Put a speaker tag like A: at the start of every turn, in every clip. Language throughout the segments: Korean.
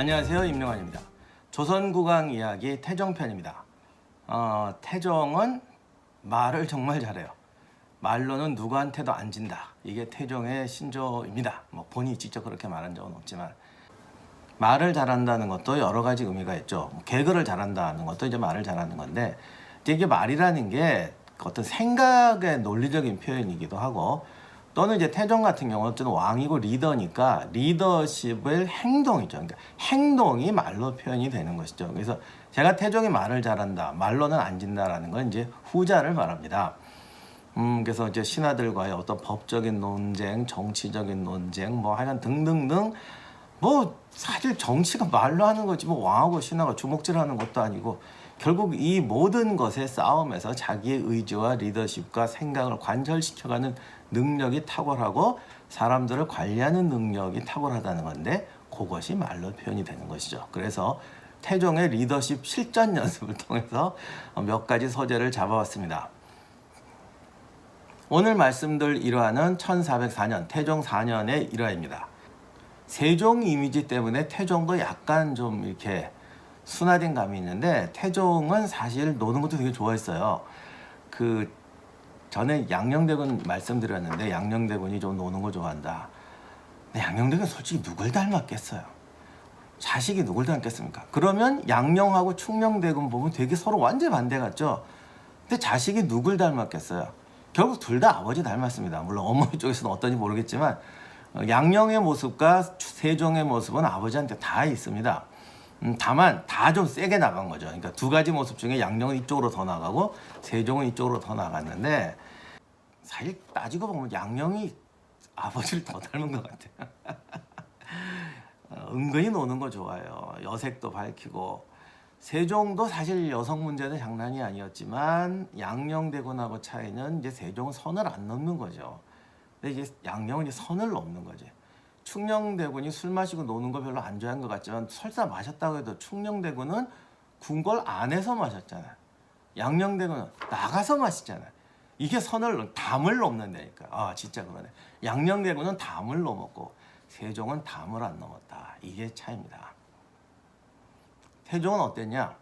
A: 안녕하세요 임영환입니다. 조선국왕 이야기 태정편입니다. 어, 태정은 말을 정말 잘해요. 말로는 누구한테도 안 진다. 이게 태종의 신조입니다. 뭐 본인이 직접 그렇게 말한 적은 없지만 말을 잘한다는 것도 여러 가지 의미가 있죠. 뭐 개그를 잘한다는 것도 이제 말을 잘하는 건데 이게 말이라는 게 어떤 생각의 논리적인 표현이기도 하고 또는 이제 태종 같은 경우는 어쨌든 왕이고 리더니까 리더십의 행동이죠. 그러니까 행동이 말로 표현이 되는 것이죠. 그래서 제가 태종이 말을 잘한다, 말로는 안 진다라는 건 이제 후자를 말합니다. 음, 그래서 이제 신하들과의 어떤 법적인 논쟁, 정치적인 논쟁, 뭐 하여간 등등등 뭐 사실 정치가 말로 하는 거지 뭐 왕하고 신하가 주먹질하는 것도 아니고 결국 이 모든 것의 싸움에서 자기의 의지와 리더십과 생각을 관철시켜가는 능력이 탁월하고 사람들을 관리하는 능력이 탁월하다는 건데 그것이 말로 표현이 되는 것이죠. 그래서 태종의 리더십 실전 연습을 통해서 몇 가지 소재를 잡아왔습니다. 오늘 말씀드릴 일화는 1404년 태종 4년의 일화입니다. 세종 이미지 때문에 태종도 약간 좀 이렇게 순화된 감이 있는데 태종은 사실 노는 것도 되게 좋아했어요. 그 전에 양녕대군 말씀드렸는데 양녕대군이 좀 노는 거 좋아한다. 근데 양녕대군 솔직히 누굴 닮았겠어요? 자식이 누굴 닮겠습니까? 그러면 양녕하고 충녕대군 보면 되게 서로 완전 반대 같죠? 근데 자식이 누굴 닮았겠어요? 결국 둘 다 아버지 닮았습니다. 물론 어머니 쪽에서는 어떤지 모르겠지만 어, 양녕의 모습과 세종의 모습은 아버지한테 다 있습니다. 음, 다만 다 좀 세게 나간 거죠. 그러니까 두 가지 모습 중에 양녕은 이쪽으로 더 나가고 세종은 이쪽으로 더 나갔는데 사실 따지고 보면 양녕이 아버지를 더 닮은 것 같아요. 어, 은근히 노는 거 좋아요. 여색도 밝히고 세종도 사실 여성 문제는 장난이 아니었지만 양녕대군하고 차이는 이제 세종은 선을 안 넘는 거죠. 근데 이제 양녕은 이제 선을 넘는 거지. 충녕대군이 술 마시고 노는 거 별로 안 좋아한 것 같지만 설사 마셨다고 해도 충녕대군은 궁궐 안에서 마셨잖아요. 양녕대군은 나가서 마시잖아요. 이게 선을 담을 넘는다니까. 아 진짜 그러네. 양녕대군은 담을 넘었고 세종은 담을 안 넘었다. 이게 차이입니다. 태종은 어땠냐?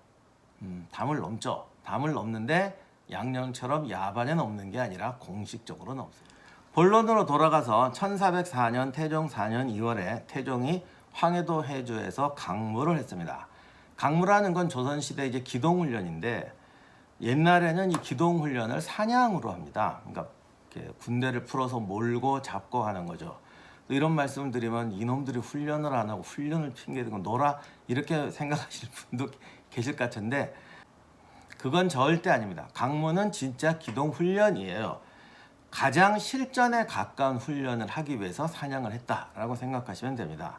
A: 음, 담을 넘죠. 담을 넘는데 양녕처럼 야반에 넘는 게 아니라 공식적으로는 없어요. 본론으로 돌아가서 1404년 태종 4년 2월에 태종이 황해도 해주에서 강무를 했습니다. 강무라는 건 조선시대 이제 기동훈련인데 옛날에는 이 기동훈련을 사냥으로 합니다. 그러니까 군대를 풀어서 몰고 잡고 하는 거죠. 또 이런 말씀을 드리면 이놈들이 훈련을 안 하고 훈련을 핑계대고 놀아 이렇게 생각하실 분도 계실 것 같은데 그건 절대 아닙니다. 강무는 진짜 기동 훈련이에요. 가장 실전에 가까운 훈련을 하기 위해서 사냥을 했다라고 생각하시면 됩니다.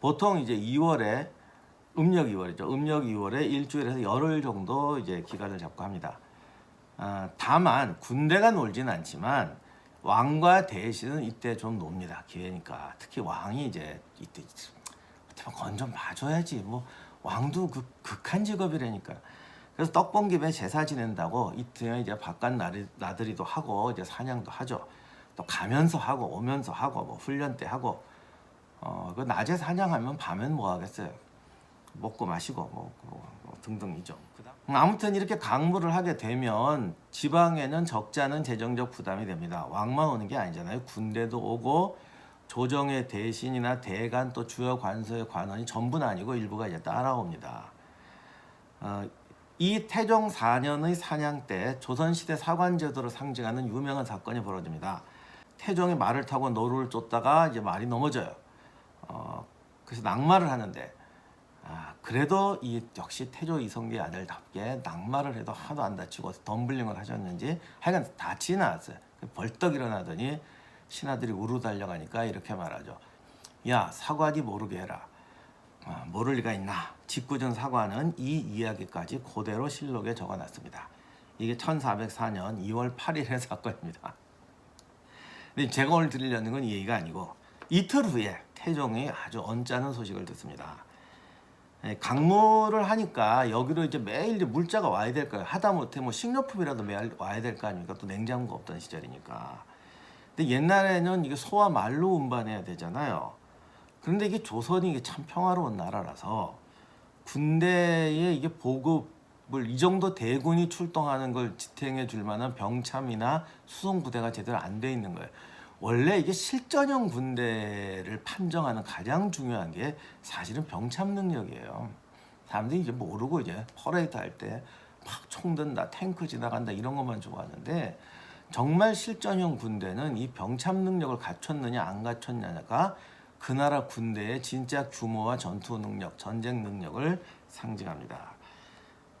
A: 보통 이제 2월에 음력 2월이죠. 음력 2월에 일주일에서 열흘 정도 이제 기간을 잡고 합니다. 아, 다만 군대가 놀지는 않지만 왕과 대신은 이때 좀 놉니다. 기회니까 특히 왕이 이제 이때 어떻게 건좀 봐줘야지. 뭐 왕도 그 극한 직업이라니까. 그래서 떡봉집에 제사 지낸다고 이틀에 이제 바깥 나리, 나들이 도 하고 이제 사냥도 하죠. 또 가면서 하고 오면서 하고 뭐 훈련 때 하고 어 그 낮에 사냥하면 밤엔 뭐 하겠어요. 먹고 마시고 뭐, 뭐, 뭐 등등이죠. 그다음 아무튼 이렇게 강무를 하게 되면 지방에는 적지 않은 재정적 부담이 됩니다. 왕만 오는 게 아니잖아요. 군대도 오고 조정의 대신이나 대간 또 주요 관서의 관원이 전부는 아니고 일부가 이제 따라옵니다. 어, 이 태종 4년의 사냥 때 조선시대 사관제도를 상징하는 유명한 사건이 벌어집니다. 태종이 말을 타고 노루를 쫓다가 이제 말이 넘어져요. 어, 그래서 낙마를 하는데 아, 그래도 이 역시 태조 이성계 아들답게 낙마를 해도 하나도 안 다치고 덤블링을 하셨는지 하여간 다치진 않았어요. 벌떡 일어나더니 신하들이 우르 달려가니까 이렇게 말하죠. 야 사관이 모르게 해라. 아, 모를 리가 있나? 직구전 사관은 이 이야기까지 그대로 실록에 적어놨습니다. 이게 1404년 2월 8일의 사건입니다. 근데 제가 오늘 드리려는 건 이 얘기가 아니고 이틀 후에 태종이 아주 언짢은 소식을 듣습니다. 예, 강무를 하니까 여기로 이제 매일 이제 물자가 와야 될 거예요. 하다못해 뭐 식료품이라도 매일 와야 될 거 아닙니까? 또 냉장고 없던 시절이니까. 근데 옛날에는 이게 소와 말로 운반해야 되잖아요. 그런데 이게 조선이 이게 참 평화로운 나라라서 군대에 이게 보급을 이 정도 대군이 출동하는 걸 지탱해 줄 만한 병참이나 수송 부대가 제대로 안 돼 있는 거예요. 원래 이게 실전형 군대를 판정하는 가장 중요한 게 사실은 병참 능력이에요. 사람들이 이제 모르고 이제 퍼레이드 할 때 막 총 든다, 탱크 지나간다 이런 것만 좋아하는데 정말 실전형 군대는 이 병참 능력을 갖췄느냐 안 갖췄느냐가 그 나라 군대의 진짜 규모와 전투 능력, 전쟁 능력을 상징합니다.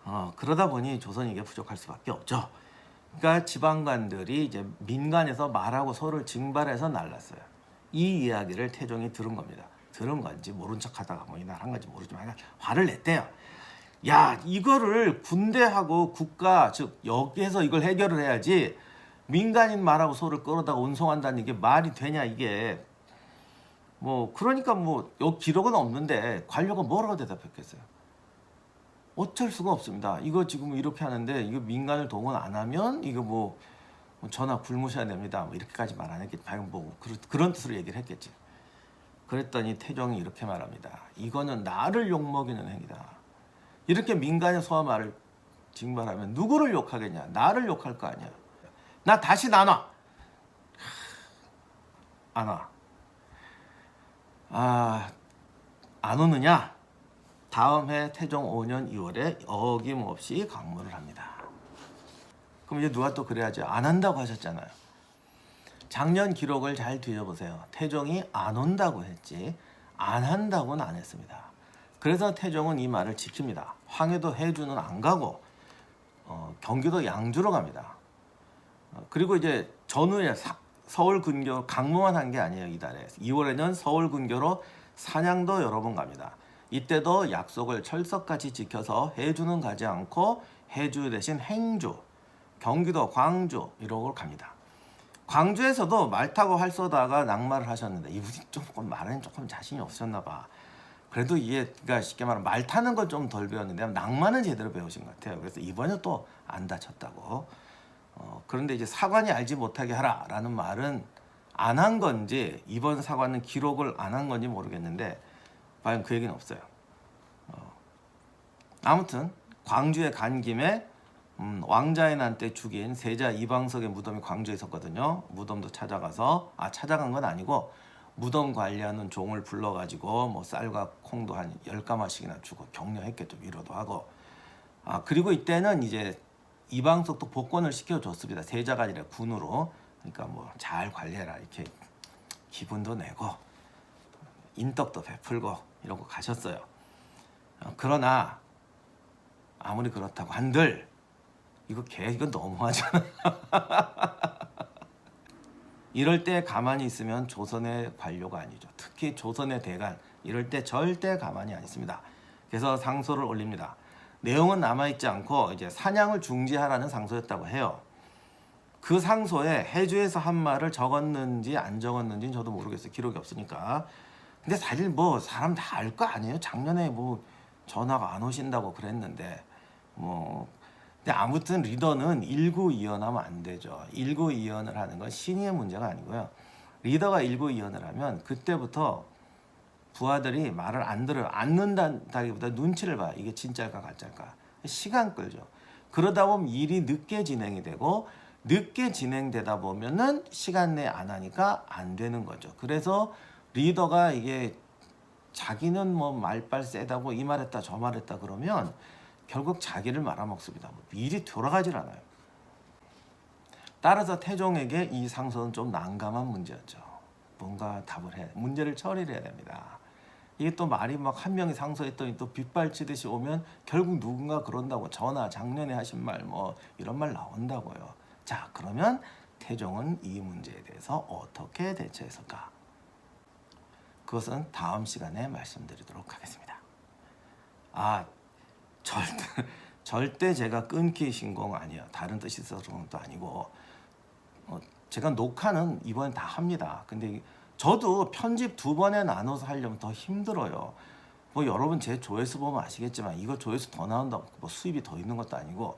A: 어, 그러다 보니 조선이 이게 부족할 수밖에 없죠. 그러니까 지방관들이 이제 민간에서 말하고 서로를 징발해서 날랐어요. 이 이야기를 태종이 들은 겁니다. 들은 건지 모른 척하다가 뭐 이날 한 건지 모르지만 화를 냈대요. 야 이거를 군대하고 국가 즉 여기에서 이걸 해결을 해야지 민간인 말하고 서로를 끌어다가 운송한다는 이게 말이 되냐 이게 뭐 그러니까 뭐 기록은 없는데 관료가 뭐라고 대답했겠어요? 어쩔 수가 없습니다. 이거 지금 이렇게 하는데 이거 민간을 동원 안 하면 이거 뭐 전화 굶으셔야 됩니다. 뭐 이렇게까지 말 안 했겠지. 방금 뭐 그런, 뜻으로 얘기를 했겠지. 그랬더니 태종이 이렇게 말합니다. 이거는 나를 욕먹이는 행위다. 이렇게 민간의 소화 말을 징발하면 누구를 욕하겠냐? 나를 욕할 거 아니야. 나 다시 나눠. 안 와. 아, 안 오느냐? 다음 해 태종 5년 2월에 어김없이 강물을 합니다. 그럼 이제 누가 또 그래야죠. 안 한다고 하셨잖아요. 작년 기록을 잘 뒤져보세요. 태종이 안 온다고 했지 안 한다고는 안 했습니다. 그래서 태종은 이 말을 지킵니다. 황해도 해주는 안 가고 어, 경기도 양주로 갑니다. 어, 그리고 이제 전후에 사- 서울 근교 강무만 한 게 아니에요 이달에 2월에는 서울 근교로 사냥도 여러 번 갑니다. 이때도 약속을 철석같이 지켜서 해주는 가지 않고 해주 대신 행주, 경기도 광주 이러고 갑니다. 광주에서도 말 타고 활쏘다가 낙마를 하셨는데 이분이 조금 말은 조금 자신이 없으셨나 봐. 그래도 그러니까 쉽게 말하면 말 타는 건좀덜 배웠는데 낭만은 제대로 배우신 것 같아요. 그래서 이번에 또 안 다쳤다고. 어, 그런데 이제 사관이 알지 못하게 하라라는 말은 안 한 건지 이번 사관은 기록을 안 한 건지 모르겠는데 과연 그 얘기는 없어요. 어, 아무튼 광주에 간 김에 음, 왕자의 난때 죽인 세자 이방석의 무덤이 광주에 있었거든요. 무덤도 찾아가서 아 찾아간 건 아니고 무덤 관리하는 종을 불러가지고 뭐 쌀과 콩도 한 열 가마씩이나 주고 격려했겠죠 위로도 하고 아 그리고 이때는 이제 이방석도 복권을 시켜줬습니다 세자가 아니라 군으로 그러니까 뭐 잘 관리해라 이렇게 기분도 내고 인덕도 베풀고 이러고 가셨어요 어, 그러나 아무리 그렇다고 한들 이거 개 이거 너무하잖아 이럴 때 가만히 있으면 조선의 관료가 아니죠. 특히 조선의 대간 이럴 때 절대 가만히 안 있습니다. 그래서 상소를 올립니다. 내용은 남아 있지 않고 이제 사냥을 중지하라는 상소였다고 해요. 그 상소에 해주에서 한 말을 적었는지 안 적었는지는 저도 모르겠어요. 기록이 없으니까. 근데 사실 뭐 사람 다 알 거 아니에요. 작년에 뭐 전화가 안 오신다고 그랬는데 뭐 근데 아무튼 리더는 일구이연하면 안 되죠. 일구이연을 하는 건 신의의 문제가 아니고요. 리더가 일구이연을 하면 그때부터 부하들이 말을 안 들어요. 안 듣는다기보다 눈치를 봐. 이게 진짜일까 가짜일까. 시간 끌죠. 그러다 보면 일이 늦게 진행이 되고 늦게 진행되다 보면은 시간 내에 안 하니까 안 되는 거죠. 그래서 리더가 이게 자기는 뭐 말빨 세다고 이 말했다 저 말했다 그러면 결국 자기를 말아먹습니다. 뭐 일이 돌아가질 않아요. 따라서 태종에게 이 상소는 좀 난감한 문제였죠. 뭔가 답을 해, 문제를 처리를 해야 됩니다. 이게 또 말이 막 한 명이 상소했더니 또 빗발치듯이 오면 결국 누군가 그런다고 전하 작년에 하신 말 뭐 이런 말 나온다고요. 자 그러면 태종은 이 문제에 대해서 어떻게 대처했을까? 그것은 다음 시간에 말씀드리도록 하겠습니다. 아 절대 절대 제가 끊기 신공 아니에요. 다른 뜻이 있어서 그런 것도 아니고 어, 제가 녹화는 이번에 다 합니다. 근데 저도 편집 두 번에 나눠서 하려면 더 힘들어요. 뭐 여러분 제 조회수 보면 아시겠지만 이거 조회수 더 나온다고 뭐 수입이 더 있는 것도 아니고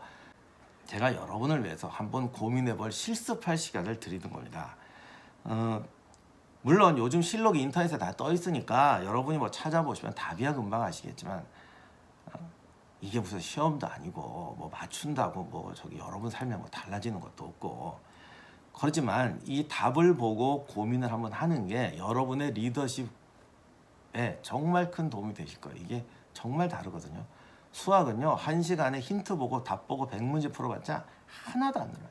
A: 제가 여러분을 위해서 한번 고민해볼 실습할 시간을 드리는 겁니다. 어, 물론 요즘 실록이 인터넷에 다 떠 있으니까 여러분이 뭐 찾아보시면 답이야 금방 아시겠지만 어, 이게 무슨 시험도 아니고 뭐 맞춘다고 뭐 저기 여러분 삶에 뭐 달라지는 것도 없고 그렇지만 이 답을 보고 고민을 한번 하는 게 여러분의 리더십에 정말 큰 도움이 되실 거예요. 이게 정말 다르거든요. 수학은요 한 시간에 힌트 보고 답 보고 백 문제 풀어봤자 하나도 안 늘어요.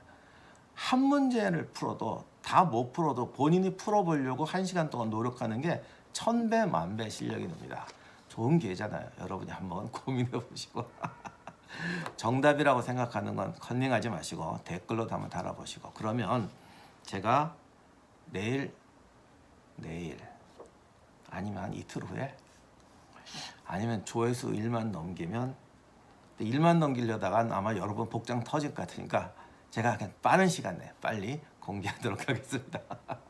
A: 한 문제를 풀어도 다 못 풀어도 본인이 풀어보려고 한 시간 동안 노력하는 게 천배 만배 실력이 납니다. 좋은 기회잖아요. 여러분이 한번 고민해 보시고 정답이라고 생각하는 건 컨닝하지 마시고 댓글로도 한번 달아보시고 그러면 제가 내일 내일 아니면 한 이틀 후에 아니면 조회수 1만 넘기면 1만 넘기려다가 아마 여러분 복장 터질 것 같으니까 제가 그냥 빠른 시간 내에 빨리 공개하도록 하겠습니다.